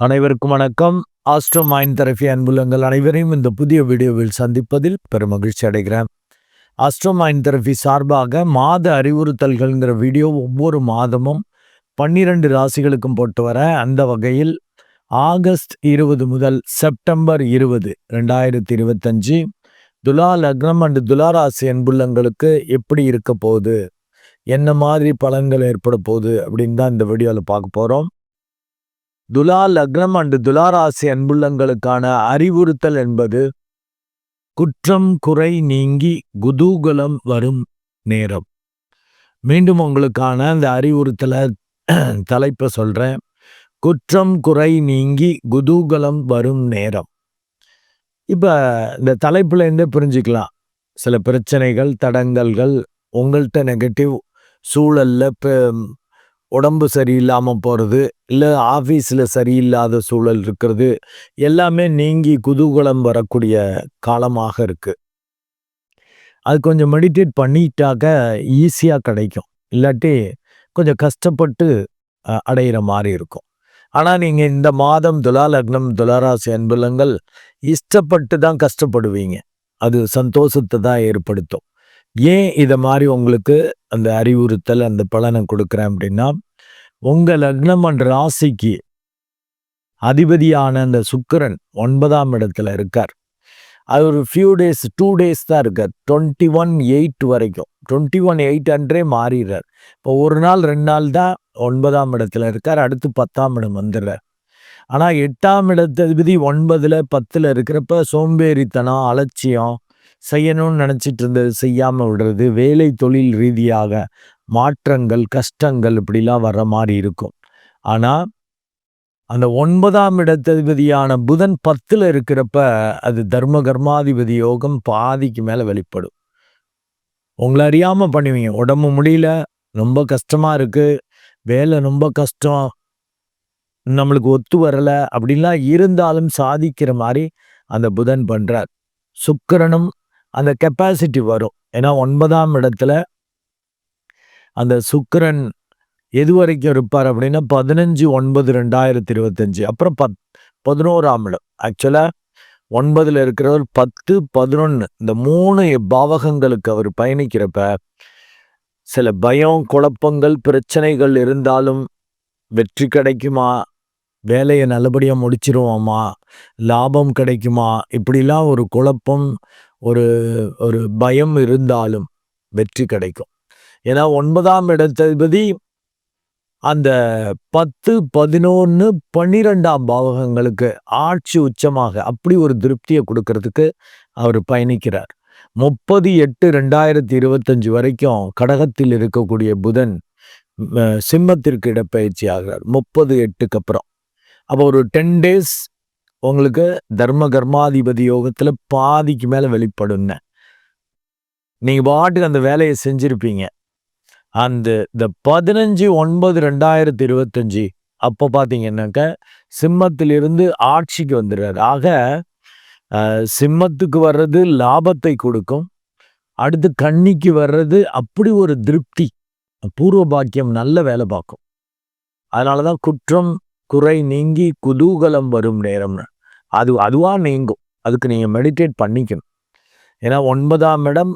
அனைவருக்கும் வணக்கம். Astro mind therapy அன்புலங்கள் அனைவரையும் இந்த புதிய வீடியோவில் சந்திப்பதில் பெரும் மகிழ்ச்சி அடைகிறேன். ஆஸ்ட்ரோ மைண்ட் தெரபி சார்பாக மாத அறிவுறுத்தல்கள்ங்கிற வீடியோ ஒவ்வொரு மாதமும் பன்னிரண்டு ராசிகளுக்கும் போட்டு வர அந்த வகையில் ஆகஸ்ட் இருபது முதல் செப்டம்பர் இருபது ரெண்டாயிரத்தி இருபத்தஞ்சு துலா லக்னம் அண்டு துலா ராசி அன்புள்ளங்களுக்கு எப்படி இருக்க போகுது? என்ன மாதிரி பலன்கள் ஏற்பட போகுது? அப்படின்னு தான் இந்த வீடியோவில் பார்க்க போகிறோம் துலா லக்னம் அண்டு துலாராசி அன்புள்ளங்களுக்கான அறிவுறுத்தல் என்பது குற்றம் குறை நீங்கி குதூகலம் வரும் நேரம். மீண்டும் உங்களுக்கான அந்த அறிவுறுத்தலை தலைப்பை சொல்றேன். குற்றம் குறை நீங்கி குதூகலம் வரும் நேரம். இப்ப இந்த தலைப்புல இருந்தே புரிஞ்சுக்கலாம். சில பிரச்சனைகள் தடங்கல்கள் உங்கள்கிட்ட நெகட்டிவ் சூழல்ல உடம்பு சரியில்லாமல் போகிறது இல்லை ஆஃபீஸில் சரியில்லாத சூழல் இருக்கிறது எல்லாமே நீங்கி குதூகலம் வரக்கூடிய காலமாக இருக்குது அது கொஞ்சம் மெடிடேட் பண்ணிட்டாக்க ஈஸியாக கிடைக்கும். இல்லாட்டி கொஞ்சம் கஷ்டப்பட்டு அடையிற மாதிரி இருக்கும். ஆனால் நீங்கள் இந்த மாதம் துலா லக்னம் துலாராசி அன்புலங்கள் இஷ்டப்பட்டு தான் கஷ்டப்படுவீங்க. அது சந்தோஷத்தை தான் ஏற்படுத்தும். ஏன் இதை மாதிரி உங்களுக்கு அந்த அறிவுறுத்தல் அந்த பலனை கொடுக்குறேன் அப்படின்னா உங்கள் லக்னம் என்ற ராசிக்கு அதிபதியான அந்த சுக்கரன் ஒன்பதாம் இடத்துல இருக்கார். அது ஒரு ஃபியூ டேஸ் டூ டேஸ் தான் இருக்கார். டுவெண்ட்டி ஒன் எயிட் வரைக்கும். டுவெண்ட்டி ஒன் எயிட் அன்றே மாறிடுறார். இப்போ ஒரு நாள் ரெண்டு நாள் தான் ஒன்பதாம் இடத்துல இருக்கார். அடுத்து பத்தாம் இடம் வந்துடுறார். ஆனால் எட்டாம் இடத்ததிபதி ஒன்பதில் பத்தில் இருக்கிறப்ப சோம்பேறித்தனம் அலட்சியம் செய்யணும்னு நினச்சிட்டு இருந்தது செய்யாமல் விடுறது வேலை தொழில் ரீதியாக மாற்றங்கள் கஷ்டங்கள் இப்படிலாம் வர்ற மாதிரி இருக்கும். ஆனால் அந்த ஒன்பதாம் இடத்ததிபதியான புதன் பத்தில் இருக்கிறப்ப அது தர்ம கர்மாதிபதி யோகம் பாதிக்கு மேலே வெளிப்படும். உங்களை அறியாமல் பண்ணுவீங்க. உடம்பு முடியல ரொம்ப கஷ்டமாக இருக்குது வேலை ரொம்ப கஷ்டம் நம்மளுக்கு ஒத்து வரலை அப்படின்லாம் இருந்தாலும் சாதிக்கிற மாதிரி அந்த புதன் பண்ணுறார் சுக்கரனும் அந்த கெப்பாசிட்டி வரும். ஏன்னா ஒன்பதாம் இடத்துல அந்த சுக்கரன் எது வரைக்கும் இருப்பார் அப்படின்னா பதினஞ்சு ஒன்பது ரெண்டாயிரத்தி இருபத்தஞ்சு. அப்புறம் பத் பதினோராம் இடம். ஆக்சுவலாக ஒன்பதில் இருக்கிறவர் பத்து பதினொன்று இந்த மூணு பாவகங்களுக்கு அவர் பயணிக்கிறப்ப சில பயம் குழப்பங்கள் பிரச்சனைகள் இருந்தாலும் வெற்றி கிடைக்குமா? வேலையை நல்லபடியாக முடிச்சிருவோமா? லாபம் கிடைக்குமா? இப்படிலாம் ஒரு குழப்பம் ஒரு ஒரு பயம் இருந்தாலும் வெற்றி கிடைக்கும். ஏன்னா ஒன்பதாம் இடத்ததிபதி அந்த பத்து பதினொன்று பன்னிரெண்டாம் பாவகங்களுக்கு ஆட்சி உச்சமாக அப்படி ஒரு திருப்தியை கொடுக்கறதுக்கு அவர் பயணிக்கிறார். முப்பது எட்டு ரெண்டாயிரத்தி இருபத்தஞ்சு வரைக்கும் கடகத்தில் இருக்கக்கூடிய புதன் சிம்மத்திற்கு இடப்பயிற்சி ஆகிறார். முப்பது எட்டுக்கு அப்புறம். அப்போ ஒரு டென் டேஸ் உங்களுக்கு தர்ம கர்மாதிபதி யோகத்தில் பாதிக்கு மேலே வெளிப்படுங்க நீங்கள் பாட்டுக்கு அந்த வேலையை செஞ்சுருப்பீங்க. அந்த இந்த பதினஞ்சு ஒன்பது ரெண்டாயிரத்தி இருபத்தஞ்சி அப்போ பார்த்தீங்கன்னாக்க சிம்மத்திலிருந்து ஆட்சிக்கு வந்துடுறாரு. ஆக சிம்மத்துக்கு வர்றது லாபத்தை கொடுக்கும். அடுத்து கண்ணிக்கு வர்றது அப்படி ஒரு திருப்தி. பூர்வ பாக்கியம் நல்ல வேலை பார்க்கும். அதனால தான் குற்றம் குறை நீங்கி குதூகலம் வரும் நேரம்னு. அது அதுவாக நீங்கும். அதுக்கு நீங்கள் மெடிடேட் பண்ணிக்கணும். ஏன்னா ஒன்பதாம் இடம்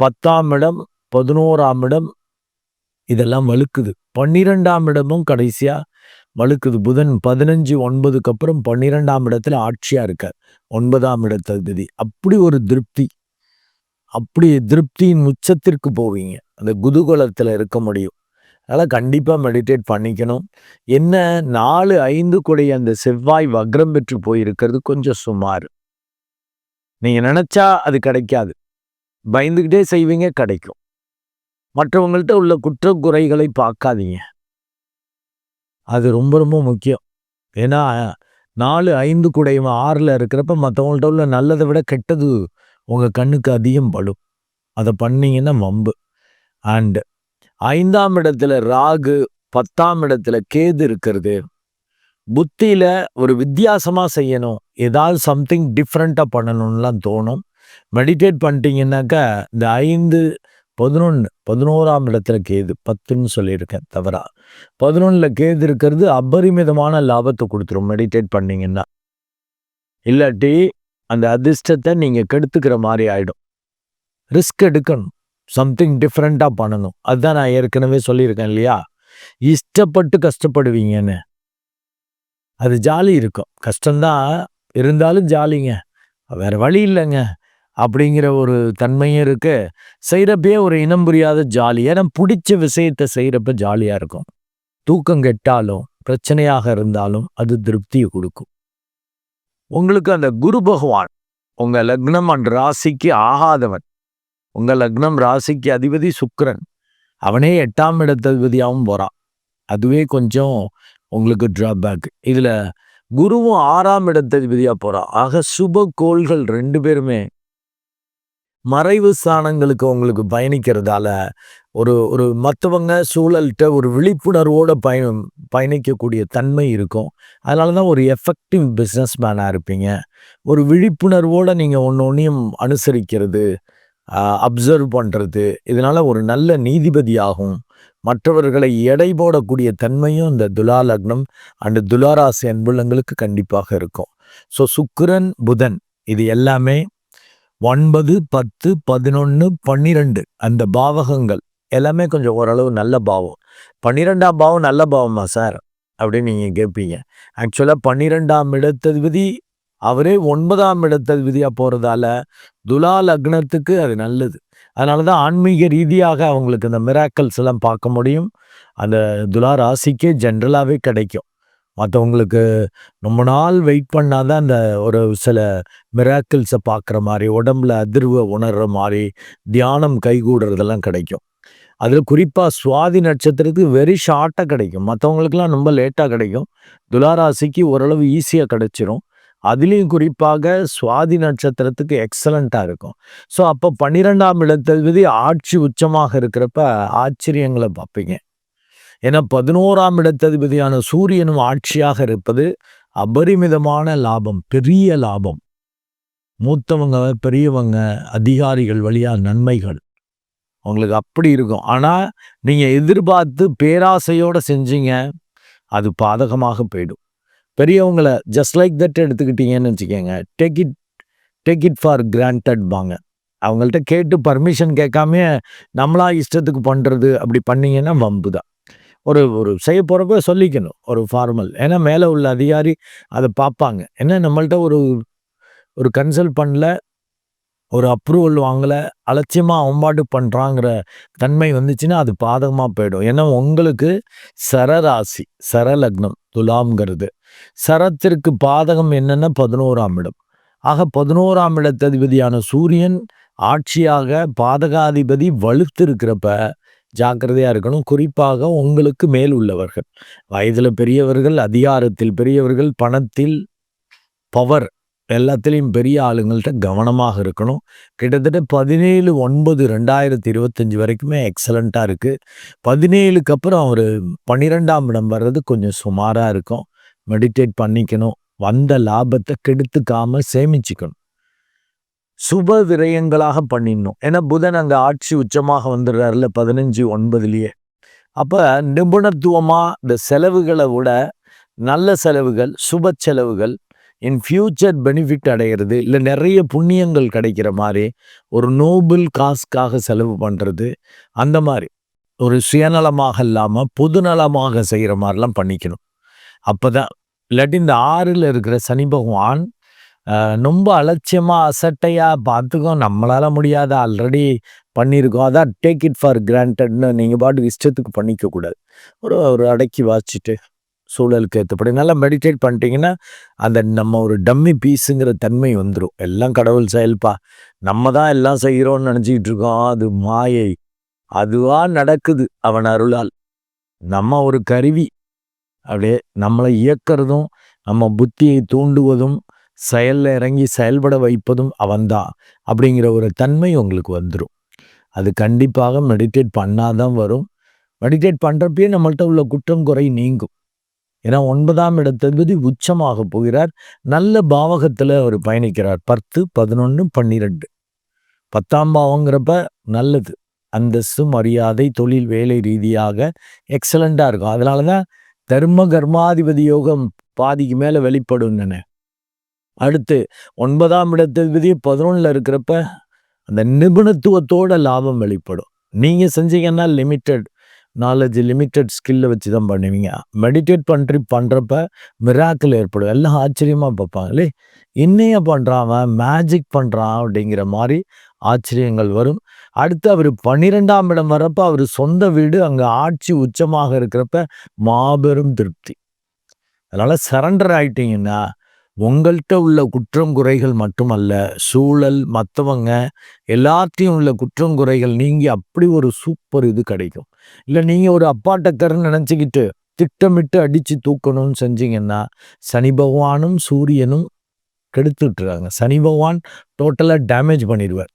பத்தாம் இடம் பதினோராம் இடம் இதெல்லாம் வலுக்குது பன்னிரெண்டாம் இடமும் கடைசியாக வலுக்குது புதன் பதினஞ்சு ஒன்பதுக்கு அப்புறம் பன்னிரெண்டாம் இடத்துல ஆட்சியாக இருக்கார். ஒன்பதாம் இடத்ததி அப்படி ஒரு திருப்தி. அப்படி திருப்தியின் உச்சத்திற்கு போவீங்க. அந்த குதூகலத்தில் இருக்க முடியும். அதனால் கண்டிப்பாக மெடிடேட் பண்ணிக்கணும். என்ன நாலு ஐந்து கூடிய அந்த செவ்வாய் வக்ரம் பெற்று போயிருக்கிறது கொஞ்சம் சுமார். நீங்கள் நினச்சா அது கிடைக்காது. பயந்துக்கிட்டே செய்வீங்க கிடைக்கும். மற்றவங்கள்ட்ட உள்ள குற்ற குறைகளை பார்க்காதீங்க. அது ரொம்ப ரொம்ப முக்கியம். ஏன்னா நாலு ஐந்து குடையவன் ஆறில் இருக்கிறப்ப மற்றவங்கள்ட்ட உள்ள நல்லதை விட கெட்டது உங்கள் கண்ணுக்கு அதிகம் படும். அதை பண்ணீங்கன்னா வம்பு. அண்டு ஐந்தாம் இடத்துல ராகு பத்தாம் இடத்துல கேது இருக்கிறது. புத்தியில் ஒரு வித்தியாசமாக செய்யணும். ஏதாவது சம்திங் டிஃப்ரெண்ட்டாக பண்ணணும்லாம் தோணும். மெடிடேட் பண்ணிட்டீங்கன்னாக்கா இந்த ஐந்து பதினொன்று பதினோராம் இடத்துல கேது பத்துன்னு சொல்லியிருக்கேன் தவறா. பதினொன்றில் கேது இருக்கிறது அபரிமிதமான லாபத்தை கொடுத்துரும். மெடிடேட் பண்ணிங்கன்னா. இல்லாட்டி அந்த அதிர்ஷ்டத்தை நீங்கள் கெடுத்துக்கிற மாதிரி ஆகிடும் ரிஸ்க் எடுக்கணும். சம்திங் டிஃப்ரெண்ட்டாக பண்ணணும். அதுதான் நான் ஏற்கனவே சொல்லியிருக்கேன் இல்லையா? இஷ்டப்பட்டு கஷ்டப்படுவீங்கன்னு. அது ஜாலி இருக்கும். கஷ்டம்தான். இருந்தாலும் ஜாலிங்க. வேறு வழி இல்லைங்க. அப்படிங்கிற ஒரு தன்மையும் இருக்குது செய்கிறப்பே ஒரு இனம் புரியாத ஜாலி ஏன்னா பிடிச்ச விஷயத்தை செய்கிறப்ப ஜாலியாக இருக்கும். தூக்கம் கெட்டாலும் பிரச்சனையாக இருந்தாலும் அது திருப்தியை கொடுக்கும். உங்களுக்கு அந்த குரு பகவான் உங்கள் லக்னம் அண்ட் ராசிக்கு ஆகாதவன் உங்கள் லக்னம் ராசிக்கு அதிபதி சுக்கரன். அவனே எட்டாம் இடத்ததிபதியாகவும் போகிறான் அதுவே கொஞ்சம் உங்களுக்கு ட்ராபேக் இதில் குருவும் ஆறாம் இடத்ததிபதியாக போகிறான் ஆக சுப கோள்கள் ரெண்டு பேருமே மறைவு ஸ்தானங்களுக்கு உங்களுக்கு பயணிக்கிறதால ஒரு ஒரு மற்றவங்க சூழல்கிட்ட ஒரு விழிப்புணர்வோடு பய பயணிக்கக்கூடிய தன்மை இருக்கும். அதனால தான் ஒரு எஃபெக்டிவ் பிஸ்னஸ் மேனாக இருப்பீங்க. ஒரு விழிப்புணர்வோடு நீங்கள் ஒன்று ஒன்றையும் அனுசரிக்கிறது அப்சர்வ் பண்ணுறது இதனால் ஒரு நல்ல நீதிபதியாகும். மற்றவர்களை எடை போடக்கூடிய தன்மையும் இந்த துலா லக்னம் அண்டு துலாராசி அன்புள்ளங்களுக்கு கண்டிப்பாக இருக்கும். ஸோ சுக்கிரன் புதன் இது எல்லாமே ஒன்பது பத்து பதினொன்று பன்னிரெண்டு அந்த பாவகங்கள் எல்லாமே கொஞ்சம் ஓரளவு நல்ல பாவம். பன்னிரெண்டாம் பாவம் நல்ல பாவமா சார்? அப்படின்னு நீங்கள் கேட்பீங்க ஆக்சுவலாக பன்னிரெண்டாம் இடத்ததிபதி அவரே ஒன்பதாம் இடத்ததிபதியாக போகிறதால துலா லக்னத்துக்கு அது நல்லது. அதனால தான் ஆன்மீக ரீதியாக அவங்களுக்கு அந்த மிராக்கல்ஸ் எல்லாம் பார்க்க முடியும். அந்த துலா ராசிக்கே ஜென்ரலாகவே கிடைக்கும். மற்றவங்களுக்கு ரொம்ப நாள் வெயிட் பண்ணால் தான் அந்த ஒரு சில மிராக்கிள்ஸை பார்க்குற மாதிரி உடம்புல அதிர்வை உணர்கிற மாதிரி தியானம் கைகூடுறதெல்லாம் கிடைக்கும். அதில் குறிப்பாக சுவாதி நட்சத்திரத்துக்கு வெரி ஷார்ட்டாக கிடைக்கும். மற்றவங்களுக்குலாம் ரொம்ப லேட்டாக கிடைக்கும். துலாராசிக்கு ஓரளவு ஈஸியாக கிடைச்சிரும். அதுலேயும் குறிப்பாக சுவாதி நட்சத்திரத்துக்கு எக்ஸலண்ட்டாக இருக்கும். ஸோ அப்போ பன்னிரெண்டாம் இடத்ததிபதி ஆட்சி உச்சமாக இருக்கிறப்ப ஆச்சரியங்களை பார்ப்பீங்க. ஏன்னா பதினோராம் இடத்ததிபதியான சூரியனும் ஆட்சியாக இருப்பது அபரிமிதமான லாபம் பெரிய லாபம். மூத்தவங்க பெரியவங்க அதிகாரிகள் வழியாக நன்மைகள். உங்களுக்கு அப்படி இருக்கும். ஆனால் நீங்கள் எதிர்பார்த்து பேராசையோடு செஞ்சீங்க அது பாதகமாக போயிடும். பெரியவங்களை ஜஸ்ட் லைக் தட் எடுத்துக்கிட்டீங்கன்னு வச்சுக்கோங்க. Take it take it for granted பாங்க அவங்கள்ட்ட கேட்டு பர்மிஷன் கேட்காம நம்மளா இஷ்டத்துக்கு பண்ணுறது அப்படி பண்ணிங்கன்னா வம்பு தான். ஒரு ஒரு செய்ய போகிறப்ப சொல்லிக்கணும். ஒரு ஃபார்மல் ஏன்னா மேலே உள்ள அதிகாரி அதை பார்ப்பாங்க. ஏன்னா நம்மள்ட்ட ஒரு ஒரு கன்சல்ட் பண்ணல ஒரு அப்ரூவல் வாங்கலை அலட்சியமாக அவன்பாட்டு பண்ணுறாங்கிற தன்மை வந்துச்சுன்னா அது பாதகமாக போயிடும். ஏன்னா உங்களுக்கு சரராசி சரலக்னம் துலாம்ங்கிறது. சரத்திற்கு பாதகம் என்னென்னா? பதினோராம் இடம். ஆக பதினோராம் இடத்ததிபதியான சூரியன் ஆட்சியாக பாதகாதிபதி வலுத்திருக்கிறப்ப ஜாக்கிரதையாக இருக்கணும். குறிப்பாக உங்களுக்கு மேல் உள்ளவர்கள். வயதில் பெரியவர்கள் அதிகாரத்தில் பெரியவர்கள் பணத்தில் பவர் எல்லாத்துலேயும் பெரிய ஆளுங்கள்ட்ட கவனமாக இருக்கணும். கிட்டத்தட்ட பதினேழு ஒன்பது ரெண்டாயிரத்தி இருபத்தஞ்சி வரைக்குமே எக்ஸலண்ட்டாக இருக்குது பதினேழுக்கு அப்புறம் அவர் பன்னிரெண்டாம் இடம் வர்றது கொஞ்சம் சுமாராக இருக்கும். மெடிடேட் பண்ணிக்கணும். வந்த லாபத்தை கெடுத்துக்காமல் சேமிச்சுக்கணும். சுப விரயங்களாக பண்ணிடணும். ஏன்னா புதன் அங்கே ஆட்சி உச்சமாக வந்துடுறாருல பதினஞ்சு ஒன்பதுலேயே. அப்போ நிபுணத்துவமாக இந்த செலவுகளை விட நல்ல செலவுகள் சுப செலவுகள் இன் ஃபியூச்சர் பெனிஃபிட் அடைகிறது இல்லை நிறைய புண்ணியங்கள் கிடைக்கிற மாதிரி ஒரு நோபல் காஸ்க்காக செலவு பண்ணுறது அந்த மாதிரி. ஒரு சுயநலமாக இல்லாமல் பொதுநலமாக செய்கிற மாதிரிலாம் பண்ணிக்கணும். அப்போ தான் இல்லாட்டி இந்த ஆறில் இருக்கிற சனி பகவான் ரொம்ப அலட்சியமாக அசட்டையாக பார்த்துக்கோ நம்மளால் முடியாத ஆல்ரெடி பண்ணியிருக்கோம். அதான் டேக் இட் ஃபார் கிராண்டட்னு நீங்கள் பாட்டுக்கு இஷ்டத்துக்கு பண்ணிக்கக்கூடாது ஒரு ஒரு அடக்கி வாசிச்சுட்டு சூழலுக்கு ஏற்றபடி நல்லா மெடிடேட் பண்ணிட்டீங்கன்னா அந்த நம்ம ஒரு டம்மி பீஸுங்கிற தன்மை வந்துடும் எல்லாம் கடவுள் செயல்பா. நம்ம தான் எல்லாம் செய்கிறோம்னு நினச்சிக்கிட்டு இருக்கோம். அது மாயை. அதுவாக நடக்குது அவன் அருளால். நம்ம ஒரு கருவி. அப்படியே நம்மளை இயக்கிறதும் நம்ம புத்தியை தூண்டுவதும் செயலில் இறங்கி செயல்பட வைப்பதும் அவன்தான் அப்படிங்கிற ஒரு தன்மை உங்களுக்கு வந்துடும் அது கண்டிப்பாக மெடிடேட் பண்ணாதான் வரும். மெடிடேட் பண்ணுறப்பயே நம்மள்கிட்ட உள்ள குற்றம் குறை நீங்கும். ஏன்னா ஒன்பதாம் இடத்ததிபதி உச்சமாக போகிறார். நல்ல பாவகத்தில் அவர் பயணிக்கிறார். பத்து பதினொன்று பன்னிரெண்டு. பத்தாம் பாவங்கிறப்ப நல்லது. அந்தஸ்து மரியாதை தொழில் வேலை ரீதியாக எக்ஸலண்ட்டாக இருக்கும். அதனால தான் தர்ம கர்மாதிபதி யோகம் பாதிக்கு மேலே வெளிப்படும் அடுத்து ஒன்பதாம் இடத்ததிபதி பதினொன்றில் இருக்கிறப்ப அந்த நிபுணத்துவத்தோட லாபம் வெளிப்படும். நீங்கள் செஞ்சீங்கன்னா லிமிட்டெட் நாலேஜ் லிமிட்டட் ஸ்கில்லை வச்சு தான் பண்ணுவீங்க. மெடிடேட் பண்ணி பண்ணுறப்ப மிராக்கிள் ஏற்படும். எல்லாம் ஆச்சரியமாக பார்ப்பாங்களே இன்னைய பண்ணுறான் மேஜிக் பண்ணுறான் அப்படிங்கிற மாதிரி ஆச்சரியங்கள் வரும். அடுத்து அவர் பன்னிரெண்டாம் இடம் வரப்ப அவர் சொந்த வீடு அங்கே ஆட்சி உச்சமாக இருக்கிறப்ப மாபெரும் திருப்தி. அதனால் சரண்டர் ஆயிட்டீங்கன்னா உங்கள்கிட்ட உள்ள குற்றம் குறைகள் மட்டுமல்ல சூழல் மற்றவங்க எல்லாத்தையும் உள்ள குற்றம் குறைகள் நீங்கி அப்படி ஒரு சூப்பர் இது கிடைக்கும். இல்லை நீங்கள் ஒரு அப்பாட்டக்கர்னு நினச்சிக்கிட்டு திட்டமிட்டு அடித்து தூக்கணும்னு செஞ்சீங்கன்னா சனி பகவானும் சூரியனும் கெடுத்துட்ருக்காங்க சனி பகவான் டோட்டலாக டேமேஜ் பண்ணிடுவார்.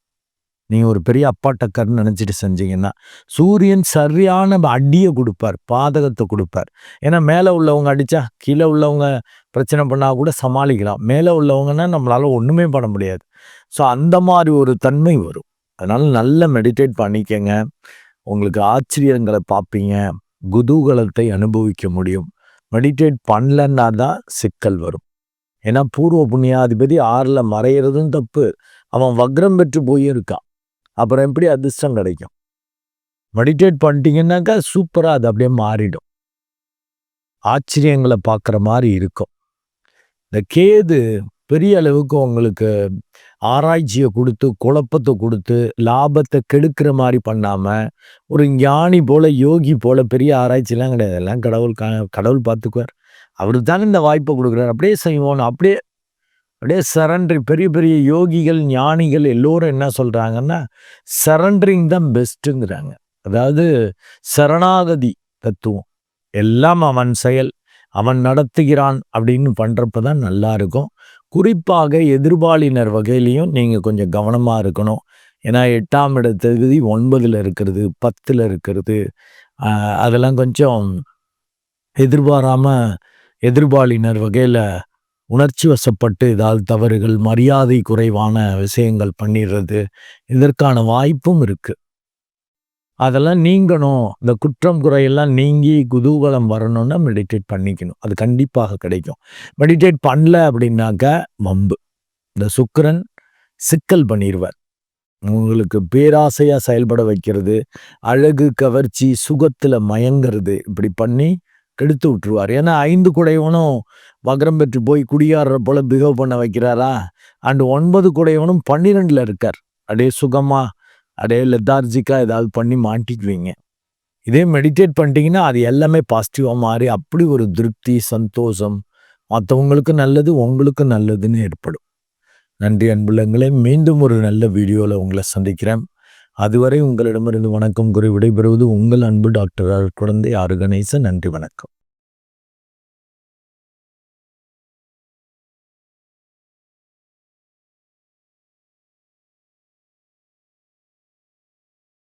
நீங்கள் ஒரு பெரிய அப்பாட்டக்கர்னு நினச்சிட்டு செஞ்சீங்கன்னா சூரியன் சரியான அடியை கொடுப்பார் பாதகத்தை கொடுப்பார். ஏன்னா மேலே உள்ளவங்க அடித்தா கீழே உள்ளவங்க பிரச்சனை பண்ணால் கூட சமாளிக்கலாம். மேலே உள்ளவங்கன்னா நம்மளால் ஒன்றுமே பண்ண முடியாது. ஸோ அந்த மாதிரி ஒரு தன்மை வரும். அதனால் நல்ல மெடிடேட் பண்ணிக்கங்க. உங்களுக்கு ஆச்சரியங்களை பார்ப்பீங்க குதூகலத்தை அனுபவிக்க முடியும். மெடிடேட் பண்ணலன்னா தான் சிக்கல் வரும். ஏன்னா பூர்வ புண்ணியாதிபதி ஆறில் மறையிறதும் தப்பு. அவன் வக்ரம் பெற்று போயிருக்கான். அப்புறம் எப்படி அதிர்ஷ்டம் கிடைக்கும்? மெடிடேட் பண்ணிட்டீங்கன்னாக்கா சூப்பராக அது அப்படியே மாறிடும். ஆச்சரியங்களை பார்க்குற மாதிரி இருக்கும். இந்த கேது பெரிய அளவுக்கு உங்களுக்கு ஆராய்ச்சியை கொடுத்து குழப்பத்தை கொடுத்து லாபத்தை கெடுக்கிற மாதிரி பண்ணாமல் ஒரு ஞானி போல் யோகி போல் பெரிய ஆராய்ச்சிலாம் கிடையாது. எல்லாம் கடவுள் கடவுள் பார்த்துக்குவார். அவர் தானே இந்த வாய்ப்பை கொடுக்குறாரு. அப்படியே செய்வோம். அப்படியே அப்படியே சரண்டரி பெரிய பெரிய யோகிகள் ஞானிகள் எல்லோரும் என்ன சொல்கிறாங்கன்னா சரண்டரிங் தான் பெஸ்ட்டுங்கிறாங்க அதாவது சரணாகதி தத்துவம். எல்லாம் அவன் செயல் அவன் நடத்துகிறான் அப்படின்னு பண்ணுறப்ப தான் நல்லா இருக்கும். குறிப்பாக எதிர்பாலினர் வகையிலையும் நீங்கள் கொஞ்சம் கவனமாக இருக்கணும். ஏன்னா எட்டாம் இட தகுதி ஒன்பதில் இருக்கிறது பத்தில் இருக்கிறது. அதெல்லாம் கொஞ்சம் எதிர்பாராமல் எதிர்பாலினர் வகையில் உணர்ச்சி வசப்பட்டு ஏதாவது தவறுகள் மரியாதை குறைவான விஷயங்கள் பண்ணிடுறது இதற்கான வாய்ப்பும் இருக்குது அதெல்லாம் நீங்கணும். இந்த குற்றம் குறையெல்லாம் நீங்கி குதூகலம் வரணும்னா மெடிடேட் பண்ணிக்கணும். அது கண்டிப்பாக கிடைக்கும். மெடிடேட் பண்ணல அப்படின்னாக்கா வம்பு. இந்த சுக்கரன் சிக்கல் பண்ணிடுவார் உங்களுக்கு பேராசையாக செயல்பட வைக்கிறது. அழகு கவர்ச்சி சுகத்தில் மயங்கிறது. இப்படி பண்ணி கெடுத்து விட்டுருவார். ஏன்னா ஐந்து குடையவனும் வக்ரம் பெற்று போய் குடியாடுற போல் பிஹேவ் பண்ண வைக்கிறாரா? அண்டு ஒன்பது குடையவனும் பன்னிரெண்டில் இருக்கார். அப்படியே சுகமாக அப்படியே லெத்தார்ஜிக்காக ஏதாவது பண்ணி மாட்டிக்குவீங்க. இதே மெடிடேட் பண்ணிட்டீங்கன்னா அது எல்லாமே பாசிட்டிவாக மாறி அப்படி ஒரு திருப்தி சந்தோஷம் மற்றவங்களுக்கு நல்லது உங்களுக்கு நல்லதுன்னு ஏற்படும். நன்றி அன்புள்ளங்களே. மீண்டும் ஒரு நல்ல வீடியோவில் உங்களை சந்திக்கிறேன். அதுவரை உங்களிடமிருந்து வணக்கம் குறை விடைபெறுவது உங்கள் அன்பு டாக்டர் குழந்தை ஆறு கணேசன் நன்றி வணக்கம்.